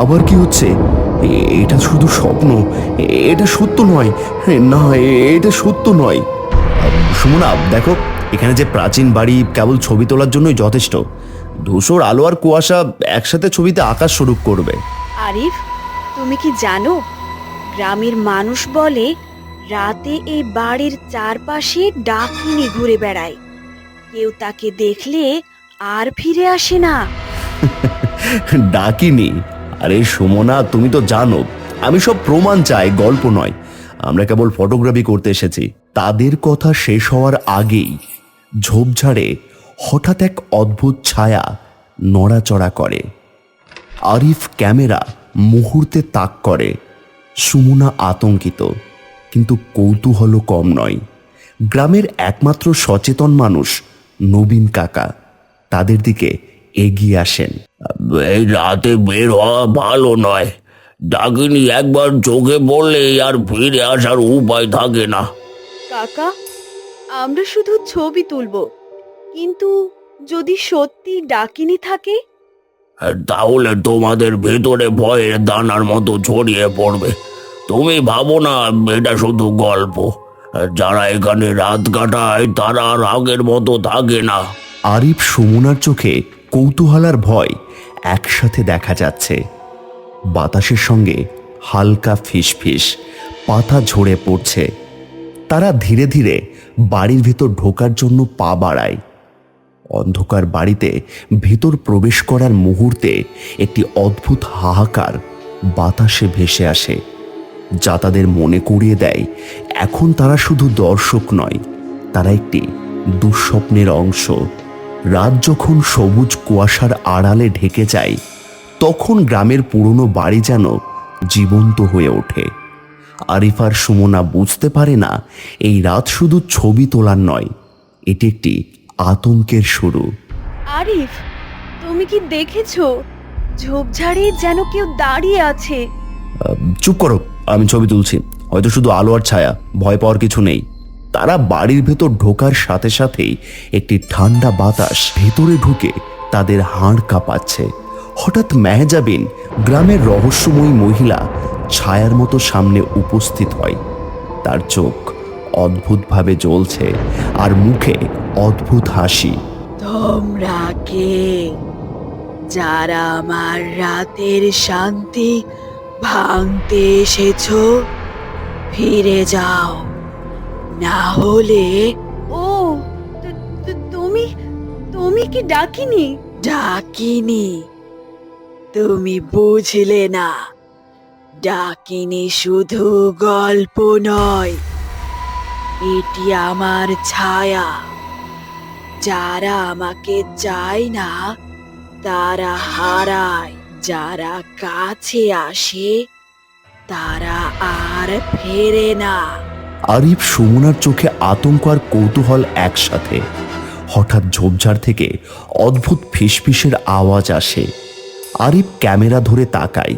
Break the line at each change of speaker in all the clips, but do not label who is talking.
আবার কি হচ্ছে? এটা শুধু স্বপ্ন। এটা সত্য নয়। না এটা সত্য নয়। সুমনা দেখো এখানে যে প্রাচীন বাড়ি কেবল ছবি তোলার জন্যই যথেষ্ট। ধূসর আলো আর কুয়াশা একসাথে ছবিতে আকাশ স্বরূপ করবে।
আরিফ তুমি কি জানো গ্রামের মানুষ বলে রাতে এই বাড়ির চারপাশে ডাকিনি ঘুরে বেড়ায়। কেউ তাকে দেখলে আর ফিরে আসে না।
ডাকিনি। আরে সুমনা, তুমি তো জানো, আমি সব প্রমাণ চাই, গল্প নয়। আমরা কেবল ফটোগ্রাফি করতে এসেছি। তাদের কথা শেষ হওয়ার আগেই ঝোপঝাড়ে হঠাৎ এক অদ্ভুত ছায়া নড়াচড়া করে। আরিফ ক্যামেরা মুহূর্তে তাক করে। সুমনা আতঙ্কিত, কিন্তু কৌতূহল কম নয়। গ্রামের একমাত্র সচেতন মানুষ নবীন কাকা। তাদের দিকে এগিয়ে আসেন।
এই রাতে বের হওয়া ভালো নয়। ডাকিনি একবার চোখে পড়লে আর ফিরে আসার উপায় থাকে না।
কাকা আমরা শুধু ছবি তুলব। কিন্তু যদি সত্যি ডাকিনি থাকে?
তাহলে তোমাদের ভেতরে ভয়ের দানার মতো ছড়িয়ে পড়বে। তুমি ভাবো না এটা শুধু গল্প। যারা এখানে রাত কাটায় তারা আর আগের মতো থাকে না।
আরিফ সুমনার চোখে কৌতূহল আর ভয় একসাথে দেখা যাচ্ছে। বাতাসের সঙ্গে হালকা ফিসফিস, পাতা ঝরে পড়ছে। তারা ধীরে ধীরে বাড়ির ভিতর ঢোকার জন্য পা বাড়ায়। অন্ধকার বাড়িতে ভেতর প্রবেশ করার মুহূর্তে একটি অদ্ভুত হাহাকার বাতাসে ভেসে আসে, যা তাদের মনে করিয়ে দেয়, এখন তারা শুধু দর্শক নয়, তারা একটি দুঃস্বপ্নের অংশ। রাত যখন সবুজ কুয়াশার আড়ালে ঢেকে যায় তখন গ্রামের পুরনো বাড়ি যেন জীবন্ত হয়ে ওঠে। আরিফার সুমনা বুঝতে পারে না এই রাত শুধু ছবি তোলার নয় এটি একটি আতঙ্কের শুরু।
আরিফ তুমি কি দেখেছ? ঝোপঝাড়ে যেন কেউ দাঁড়িয়ে আছে।
চুপ করো আমি ছবি তুলছি। হয়তো শুধু আলো আর ছায়া ভয় পাওয়ার কিছু নেই। তারা বাড়ির ভেতর ঢোকার সাথে সাথেই একটি ঠান্ডা বাতাস ভেতরে ঢুকে তাদের হাড় কাঁপাচ্ছে। হঠাৎ মেহজাবিন, গ্রামের রহস্যময়ী মহিলা, ছায়ার মতো সামনে উপস্থিত হয়। তার চোখ অদ্ভুতভাবে জ্বলছে আর মুখে অদ্ভুত হাসি।
তোমরা কে? যারা আমার রাতের শান্তি ভাঙতে এসেছ, ফিরে যাও। না হলে? ও তুমি তুমি কি ডাকিনি? ডাকিনি। তুমি বুঝলে না। ডাকিনি শুধু গল্প নয়। এটি আমার ছায়া। যারা আমাকে চায় না তারা হারায়। যারা কাছে আসে তারা আর ফেরে না।
আরিফ সুমনার চোখে আতঙ্ক আর কৌতূহল একসাথে। হঠাৎ ঝোপঝাড় থেকে অদ্ভুত ফিসফিসের আওয়াজ আসে। আরিফ ক্যামেরা ধরে তাকায়।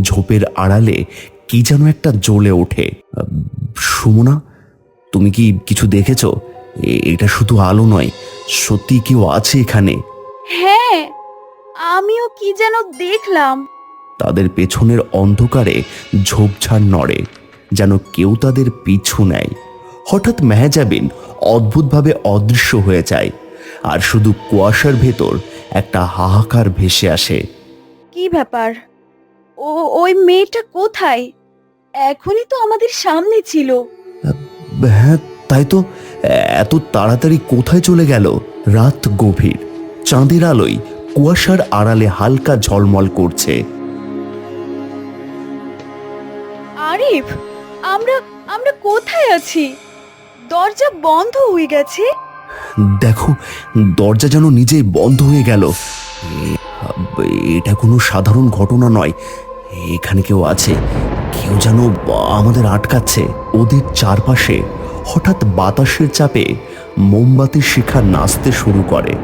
ঝোপের আড়ালে কি যেন একটা জ্বলে ওঠে। সুমনা তুমি কি কিছু দেখেছ? এটা শুধু আলো নয় সত্যি কেউ আছে এখানে?
হ্যাঁ আমিও কি যেন দেখলাম।
তাদের পেছনের অন্ধকারে ঝোপঝাড় নড়ে। যেন কেউ তাদের পিছু নেয়। হঠাৎ মেহজাবিন অদ্ভুতভাবে অদৃশ্য হয়ে যায় আর শুধু কুয়াশার ভেতর একটা হাহাকার ভেসে আসে।
কি ব্যাপার? ও ওই মেয়েটা কোথায়? এখনই তো আমাদের সামনে ছিল।
হ্যাঁ তাই তো। এত তাড়াতাড়ি কোথায় চলে গেল? রাত গভীর। চাঁদের আলোয় কুয়াশার আড়ালে হালকা ঝলমল করছে।
আরিফ! আমরা আমরা কোথায় আছি? দরজা বন্ধ হয়ে গেছে?
দেখো, দরজা যেন নিজেই বন্ধ হয়ে গেল। এটা কোনো সাধারণ ঘটনা নয়। এখানে কেউ আছে। কেউ যেন আমাদের আটকাচ্ছে। ওদের চারপাশে হঠাৎ বাতাসের চাপে মোমবাতির শিখা নাচতে শুরু করে।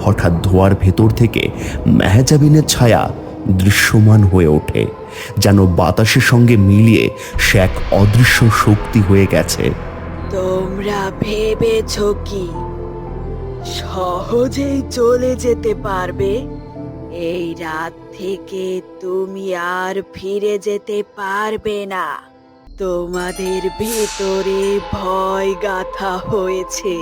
হঠাৎ ধোয়ার ভেতর থেকে মেহজাবিনের ছায়া দৃশ্যমান হয়ে ওঠে যেন বাতাসের সঙ্গে মিলিয়ে সে এক অদৃশ্য শক্তি হয়ে গেছে।
তোমরা ভেবেছ কি? সহজেই চলে যেতে পারবে? এই রাত থেকে তুমি আর ফিরে যেতে পারবে না। তোমাদের ভেতরে ভয় গাথা হয়েছে।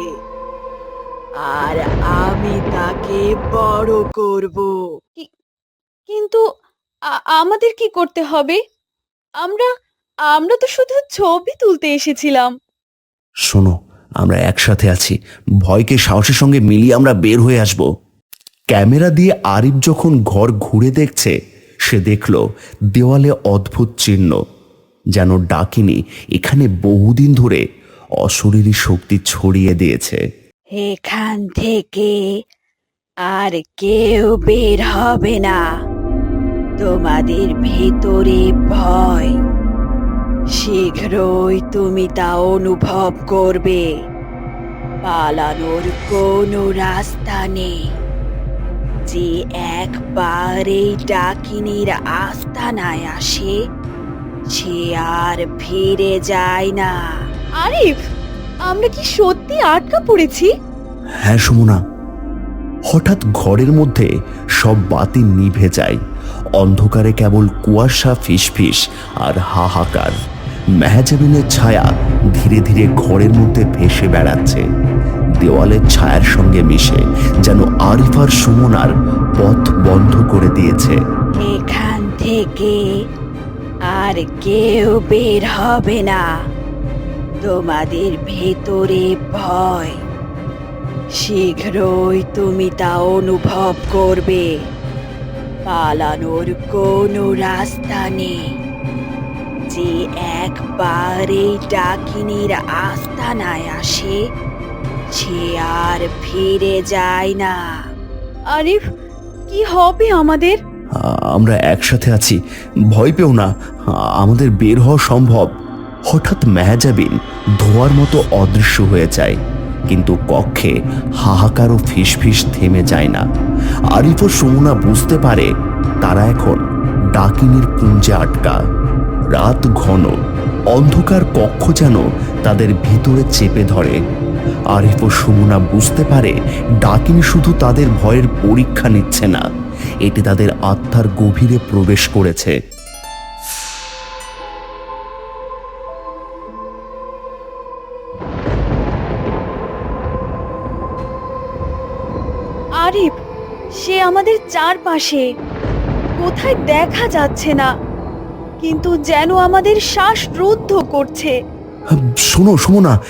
আর আমি তাকে বড় করব। কিন্তু আমাদের কি করতে হবে? আমরা আমরা তো শুধু ছবি তুলতে এসেছিলাম।
শোনো আমরা একসাথে আছি। ভয়কে সাহসের সঙ্গে মিলিয়ে আমরা বের হয়ে আসব। ক্যামেরা দিয়ে আরিফ যখন ঘর ঘুরে দেখছে সে দেখল দেওয়ালে অদ্ভুত চিহ্ন। যেন ডাকিনি এখানে বহুদিন ধরে অশরীরী শক্তি ছড়িয়ে দিয়েছে।
এখান থেকে আর কেউ বের হবে না। তোমাদের ভেতরে ভয়। শীঘ্রই তুমি তা অনুভব করবে। পালানোর কোনো রাস্তা নেই। যে একবার এই ডাকিনীর আস্তানায় আসে সে আর ফিরে যায় না। আরিফ আমরা কি সত্যি আটকা পড়েছি?
হ্যাঁ সুমনা। হঠাৎ ঘরের মধ্যে সব বাতি নিভে যায়। অন্ধকারে কেবল কুয়াশা ফিসফিস আর হাহাকার। মেহাজাবিনের ছায়া ধীরে ধীরে ঘরের মধ্যে ভেসে বেড়াচ্ছে। দেওয়ালের ছায়ার সঙ্গে মিশে যেন আরিফার সুমনার পথ বন্ধ করে দিয়েছে।
এখান থেকে আর কেউ বের হবে না। তোমাদের ভেতরে ভয়। শীঘ্রই তুমি তা অনুভব করবে। পালানোর কোনো রাস্তা নেই। যে একবার এই ডাকিনীর আস্তানায় আসে, সে আর ফিরে যায় না। আরিফ, কি হবে আমাদের?
আমরা একসাথে আছি। ভয় পেও না। আমাদের বের হওয়া সম্ভব। হঠাৎ মেহাজাবিন ধোয়ার মতো অদৃশ্য হয়ে যায়। কিন্তু কক্ষে হাহাকার ও ফিসফিস থেমে যায় না। আরিফ ও সুমনা বুঝতে পারে তারা এখন ডাকিনীর কুঞ্জে আটকা। রাত ঘন, অন্ধকার কক্ষ যেন তাদের ভিতরে চেপে ধরে। আরিফ ও সুমনা বুঝতে পারে ডাকিনী শুধু তাদের ভয়ের পরীক্ষা নিচ্ছে না, এটি তাদের আত্মার গভীরে প্রবেশ করেছে।
চারপাশে। কোথায় দেখা যাচ্ছে না কিন্তু যেন আমাদের শ্বাস রুদ্ধ করছে।
শোনো শোনো না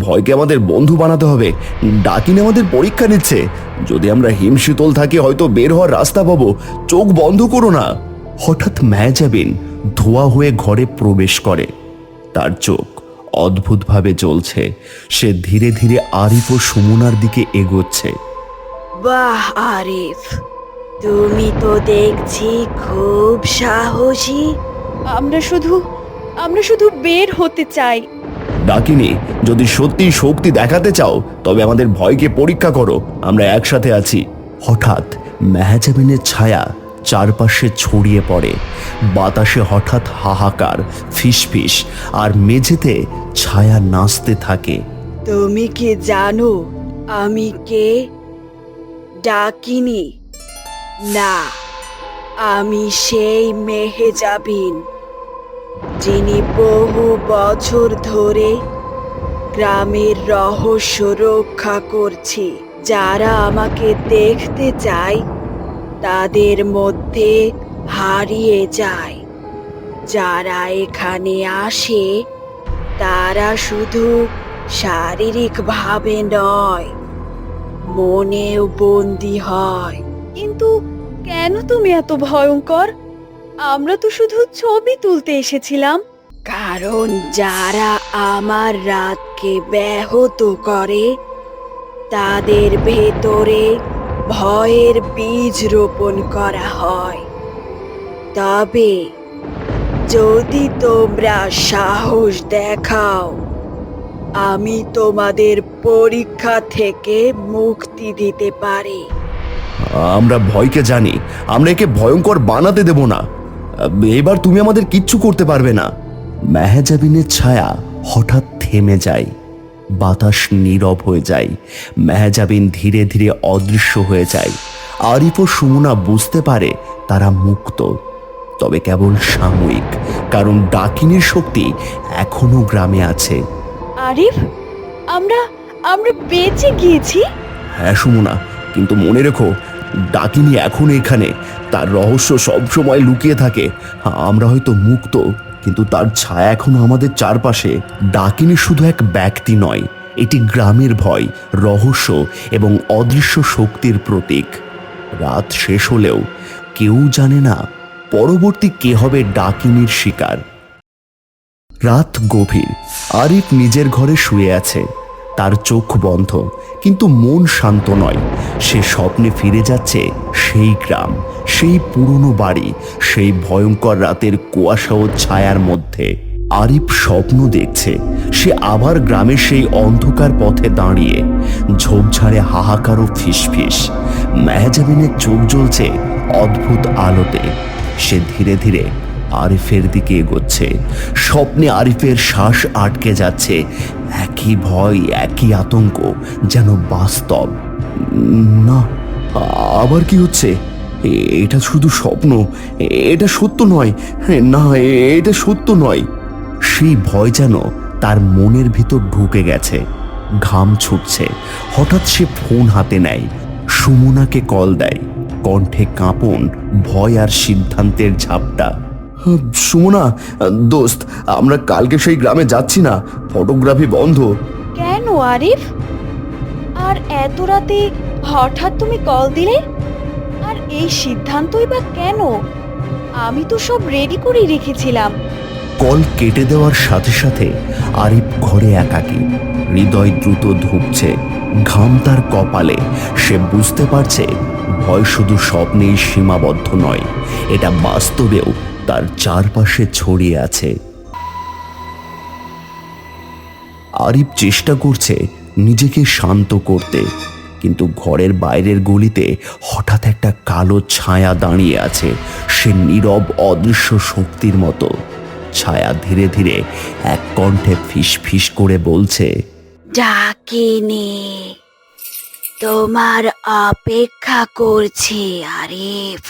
ভয়কে আমাদের বন্ধু বানাতে হবে। ডাকিনে আমাদের পরীক্ষা নিচ্ছে। যদি আমরা হিমশীতল থাকি হয়তো বের হওয়ার রাস্তা পাবো। চোখ বন্ধ করো না। হঠাৎ ম্যাজাবিন ধোয়া হয়ে ঘরে প্রবেশ করে। তার চোখ অদ্ভুতভাবে জ্বলছে। সে ধীরে ধীরে আরিফ ও সুমনার দিকে এগোচ্ছে।
বাহ আরিফ। তুমি তো দেখছি খুব সাহসী। আমরা শুধু আমরা শুধু বের হতে চাই।
ডাকিনি যদি সত্যি শক্তি দেখাতে চাও তবে আমাদের ভয়কে পরীক্ষা করো আমরা একসাথে আছি। হঠাৎ মেহাজাবিনের ছায়া চারপাশে ছড়িয়ে পড়ে। বাতাসে হঠাৎ হাহাকার ফিসফিস আর মেঝেতে ছায়া নাচতে থাকে।
তুমি কি জানো আমি কে? ডাকিনি। না, আমি সেই মেহেজাবিন, যিনি বহু বছর ধরে গ্রামের রহস্য রক্ষা করছি। যারা আমাকে দেখতে চায়, তাদের মধ্যে হারিয়ে যায়। যারা এখানে আসে, তারা শুধু শারীরিকভাবে নয়, মনেও বন্দি হয়। কিন্তু কেন তুমি এত ভয়ঙ্কর? আমরা তো শুধু ছবি তুলতে এসেছিলাম। কারণ যারা আমার রাতকে ব্যাহত করে, তাদের ভেতরে ভয়ের বীজ রোপণ করা হয়। তবে যদি তোমরা সাহস দেখাও, আমি তোমাদের পরীক্ষা থেকে মুক্তি দিতে পারি।
আমরা ভয়কে জানি। আমরা একে ভয়ঙ্কর বানাতে দেব না। এবার তুমি আমাদের কিচ্ছু করতে পারবে না। মেহাজাবিনের ছায়া হঠাৎ থেমে যায়। বাতাস নীরব হয়ে যায়। মেহজাবিন ধীরে ধীরে অদৃশ্য হয়ে যায়। আরিফ ও সুমনা বুঝতে পারে তারা মুক্ত। তবে কেবল সাময়িক কারণ ডাকিনীর শক্তি এখনও গ্রামে আছে।
আরিফ আমরা আমরা বেঁচে গিয়েছি?
হ্যাঁ সুমনা কিন্তু মনে রেখো, ডাকিনী এখন এখানে। তার রহস্য সবসময় লুকিয়ে থাকে। আমরা হয়তো মুক্ত, কিন্তু তার ছায়া এখনও আমাদের চারপাশে। ডাকিনী শুধু এক ব্যক্তি নয়, এটি গ্রামের ভয়, রহস্য এবং অদৃশ্য শক্তির প্রতীক। রাত শেষ হলেও কেউ জানে না পরবর্তী কে হবে ডাকিনীর শিকার। রাত গভীর, আরিফ নিজের ঘরে শুয়ে আছে। তার চোখ বন্ধ। কিন্তু মন শান্ত নয়। সে স্বপ্নে ফিরে যাচ্ছে সেই গ্রাম, সেই পুরনো বাড়ি, সেই ভয়ঙ্কর রাতের কুয়াশা ও ছায়ার মধ্যে। আরিফ স্বপ্ন দেখছে। সে আবার গ্রামের সেই অন্ধকার পথে দাঁড়িয়ে। ঝোপঝাড়ে হাহাকার ও ফিসফিস। মেহজাবিনের চোখ জ্বলছে অদ্ভুত আলোতে। সে ধীরে ধীরে আরিফের দিকে এগোচ্ছে। স্বপ্নে আরিফের শ্বাস আটকে যাচ্ছে। একই ভয়, একই আতঙ্ক, যেন বাস্তব। না, আবার কি হচ্ছে? এটা শুধু স্বপ্ন। এটা সত্য নয়। না এটা সত্য নয়। সেই ভয় যেন তার মনের ভিতর ঢুকে গেছে। ঘাম ছুটছে। হঠাৎ সে ফোন হাতে নেয়। সুমনাকে কল দেয়। কণ্ঠে কাঁপন, ভয় আর সিদ্ধান্তের ঝাপটা। সুমনা দোস্ত আমরা কালকে সেই গ্রামে যাচ্ছি না। ফটোগ্রাফি বন্ধ।
কেন আরিফ? আর এত রাতে হঠাৎ তুমি কল দিলে? আর এই সিদ্ধান্তই বা কেন? আমি তো সব রেডি করে রেখেছিলাম।
কল কেটে দেওয়ার সাথে সাথে আরিফ ঘরে একাকী। হৃদয় দ্রুত ধুপছে ঘাম তার কপালে। সে বুঝতে পারছে ভয় শুধু স্বপ্নেই সীমাবদ্ধ নয় এটা বাস্তবেও তার চারপাশে ছড়িয়ে আছে। আরিফ চেষ্টা করছে নিজেকে শান্ত করতে, কিন্তু ঘরের বাইরের গলিতে হঠাৎ একটা কালো ছায়া দাঁড়িয়ে আছে। সে নীরব, অদৃশ্য শক্তির মতো। ছায়া ধীরে ধীরে এক কণ্ঠে ফিস ফিস করে বলছে
ডাকিনি তোমার অপেক্ষা করছি, আরিফ।